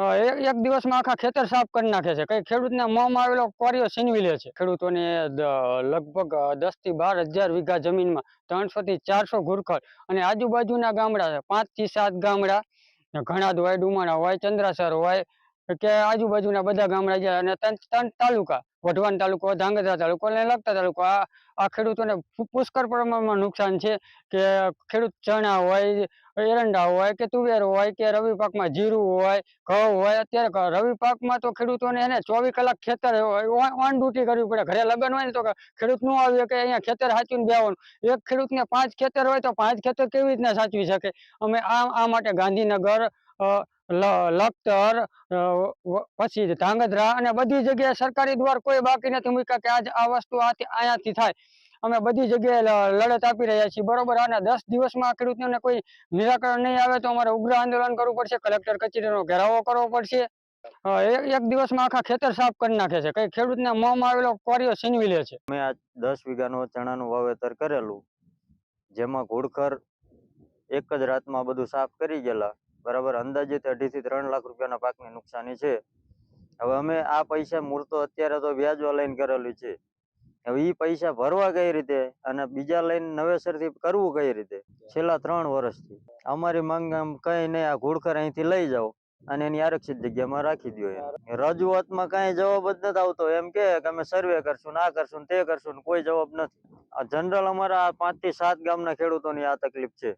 એક દિવસમાં આખા ખેતર સાફ કરી નાખે છે. કઈ ખેડૂતના મોંમાં આવેલો કોરિયો છીનવી લે છે. ખેડૂતોને લગભગ દસથી બાર હજાર વીઘા જમીનમાં ત્રણસો થી ચારસો ઘુરખર અને આજુબાજુના ગામડા પાંચથી સાત ગામડા. ઘણા હોય ડુમાણા હોય, ચંદ્રાસર હોય કે આજુબાજુના બધા ગામડા છે અને ત્રણ તાલુકા, વઢવાણ તાલુકો, ધાંગધ્રા તાલુકો અને લગતા તાલુકો, આ આ ખેડૂતોને પુષ્કળ પ્રમાણમાં નુકસાન છે કે ખેડૂત ચણા હોય, એરંડા હોય કે તુવેર હોય કે રવિ પાકમાં જીરું હોય, ઘઉં હોય, અત્યારે રવિ પાકમાં તો ખેડૂતોને એને ચોવીસ કલાક ખેતર ઓન ડ્યુટી કરવી પડે. ઘરે લગ્ન હોય ને તો ખેડૂતનું આવ્યું કે અહીંયા ખેતર સાચવીને બેવાનું એક ખેડૂતને પાંચ ખેતર હોય તો પાંચ ખેતર કેવી રીતના સાચવી શકે? અમે આ માટે ગાંધીનગર લખતર પછી ધાંગધ્રા અને બધી જગ્યાએ સરકારી દ્વાર કોઈ બાકી નથી મૂક્યા કે આજ આ વસ્તુ અહીંયાથી થાય. અમે બધી જગ્યાએ લડત આપી રહ્યા છીએ. બરોબર? આના દસ દિવસમાં ખેડૂતોને કોઈ નિરાકરણ નહીં આવે તો અમારે ઉગ્ર આંદોલન કરવું પડશે, કલેક્ટર કચેરીનો ઘેરાવો કરવો પડશે. એક દિવસમાં આખા ખેતર સાફ કરી નાખે છે. કઈ ખેડૂતને મોંમાં આવેલો કોરિયો છીનવી લે છે. મેં આ દસ વીઘાનું ચણાનું વાવેતર કરેલું, જેમાં ઘોડખર એક જ રાતમાં બધું સાફ કરી ગયેલા. બરાબર? અંદાજિત અઢીથી ત્રણ લાખ રૂપિયાના પાકની નુકસાની છે. હવે અમે આ પૈસા મૂળ તો અત્યારે તો વ્યાજવા લઈને કરેલું છે. હવે એ પૈસા ભરવા કઈ રીતે અને બીજા લઈને નવેસરથી કરવું કઈ રીતે? છેલ્લા ત્રણ વર્ષથી. અમારી માંગ આમ કઈ નહીં, આ ઘોડખર અહીંથી લઈ જાઓ અને એની આરક્ષિત જગ્યામાં રાખી દો રજૂઆતમાં કઈ જવાબ જ નથી આવતો. એમ કે અમે સર્વે કરશું આ કરશું તે કરશું કોઈ જવાબ નથી. જનરલ અમારા પાંચથી સાત ગામના ખેડૂતોની આ તકલીફ છે.